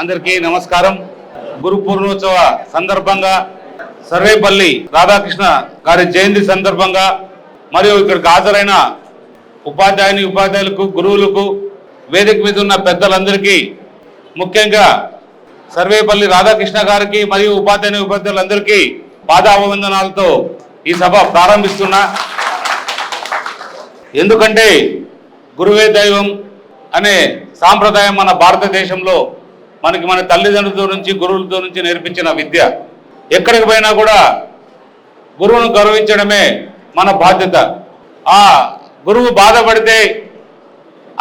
అందరికీ నమస్కారం. గురు పూర్ణోత్సవ సందర్భంగా సర్వేపల్లి రాధాకృష్ణ గారి జయంతి సందర్భంగా మరియు ఇక్కడికి హాజరైన ఉపాధ్యాయుని ఉపాధ్యాయులకు గురువులకు వేదిక మీద ఉన్న పెద్దలందరికీ ముఖ్యంగా సర్వేపల్లి రాధాకృష్ణ గారికి మరియు ఉపాధ్యాయుని ఉపాధ్యాయులందరికీ పాదాభివందనాలతో ఈ సభ ప్రారంభిస్తున్నా. ఎందుకంటే గురువే దైవం అనే సాంప్రదాయం మన భారతదేశంలో మనకి మన తల్లిదండ్రులతో నుంచి గురువులతో నుంచి నేర్పించిన విద్య. ఎక్కడికి పోయినా కూడా గురువును గౌరవించడమే మన బాధ్యత. ఆ గురువు బాధపడితే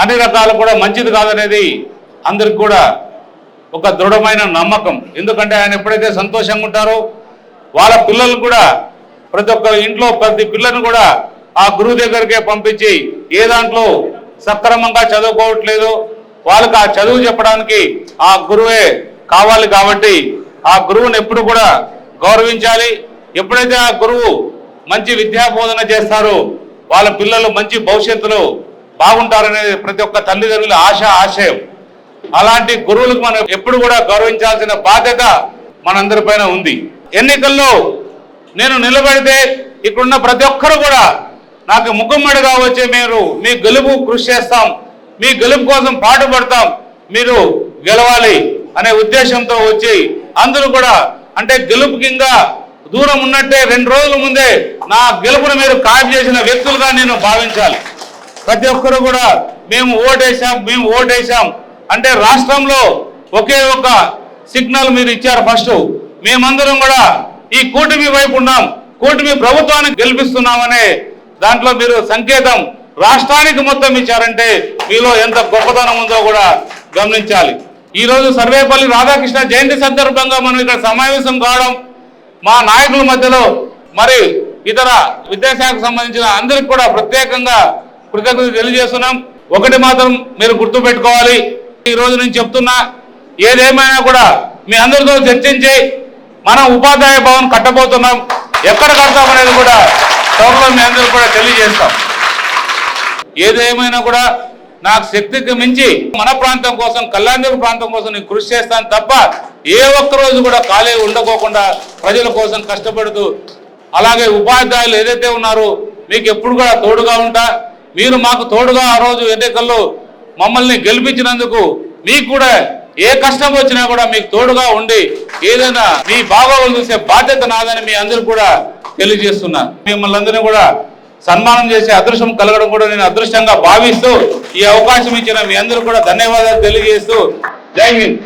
అన్ని రకాలు కూడా మంచిది కాదనేది అందరికి కూడా ఒక దృఢమైన నమ్మకం. ఎందుకంటే ఆయన ఎప్పుడైతే సంతోషంగా ఉంటారో వాళ్ళ పిల్లలు కూడా ప్రతి ఒక్క ఇంట్లో ప్రతి పిల్లను కూడా ఆ గురువు దగ్గరికే పంపించి ఏ దాంట్లో సక్రమంగా చదువుకోవట్లేదు వాళ్ళకి ఆ చదువు చెప్పడానికి ఆ గురువే కావాలి కాబట్టి ఆ గురువుని ఎప్పుడు కూడా గౌరవించాలి. ఎప్పుడైతే ఆ గురువు మంచి విద్యా బోధన చేస్తారో వాళ్ళ పిల్లలు మంచి భవిష్యత్తులో బాగుంటారనేది ప్రతి ఒక్క తల్లిదండ్రుల ఆశ ఆశయం. అలాంటి గురువులకు మనం ఎప్పుడు కూడా గౌరవించాల్సిన బాధ్యత మనందరిపైన ఉంది. ఎన్నికల్లో నేను నిలబడితే ఇక్కడున్న ప్రతి ఒక్కరు కూడా నాకు ముఖమ్మడిగా వచ్చే మీరు మీ గెలుపు కృషి చేస్తాం. మీ గెలుపు కోసం పాటుపడతాం మీరు గెలవాలి అనే ఉద్దేశంతో వచ్చి అందరూ కూడా అంటే గెలుపు కింద దూరం ఉన్నట్టే రెండు రోజుల ముందే నా గెలుపును మీరు కాపీ చేసిన వ్యక్తులుగా నేను భావించాలి. ప్రతి ఒక్కరు కూడా మేము ఓటేసాం మేము ఓటేసాం అంటే రాష్ట్రంలో ఒకే ఒక సిగ్నల్ మీరు ఇచ్చారు ఫస్ట్. మేమందరం కూడా ఈ కూటమి వైపు ఉన్నాం. కూటమి ప్రభుత్వాన్ని గెలిపిస్తున్నామనే దాంట్లో మీరు సంకేతం. రాష్ట్రానికి మొత్తం ఇచ్చారంటే మీలో ఎంత గొప్పతనం ఉందో కూడా గమనించాలి. ఈ రోజు సర్వేపల్లి రాధాకృష్ణ జయంతి సందర్భంగా మనం ఇక్కడ సమావేశం కావడం మా నాయకుల మధ్యలో మరి ఇతర విద్యాశాఖకు సంబంధించిన అందరికి కూడా ప్రత్యేకంగా కృతజ్ఞత తెలియజేస్తున్నాం. ఒకటి మాత్రం మీరు గుర్తుపెట్టుకోవాలి. ఈ రోజు నేను చెప్తున్నా ఏదేమైనా కూడా మీ అందరితో చర్చించి మనం ఉపాధ్యాయ భవన్ కట్టబోతున్నాం. ఎక్కడ కడతాం అనేది కూడా త్వరలో మీ అందరికి కూడా తెలియజేస్తాం. ఏదేమైనా కూడా నాకు శక్తికి మించి మన ప్రాంతం కోసం కళ్యాణ ప్రాంతం కోసం నేను కృషి చేస్తాను తప్ప ఏ ఒక్క రోజు కూడా ఖాళీ ఉండకోకుండా ప్రజల కోసం కష్టపడుతూ అలాగే ఉపాధ్యాయులు ఏదైతే ఉన్నారో మీకు ఎప్పుడు కూడా తోడుగా ఉంటా. మీరు మాకు తోడుగా ఆ రోజు ఎన్నికల్లో మమ్మల్ని గెలిపించినందుకు మీకు కూడా ఏ కష్టం వచ్చినా కూడా మీకు తోడుగా ఉండి ఏదైనా మీ బాగోగులు చూసే బాధ్యత నాదని మీ అందరూ కూడా తెలియజేస్తున్నా. మిమ్మల్ని అందరినీ కూడా సన్మానం చేసే అదృష్టం కలగడం కూడా నేను అదృష్టంగా భావిస్తూ ఈ అవకాశం ఇచ్చిన మీ అందరూ కూడా ధన్యవాదాలు తెలియజేస్తూ జై హింద్.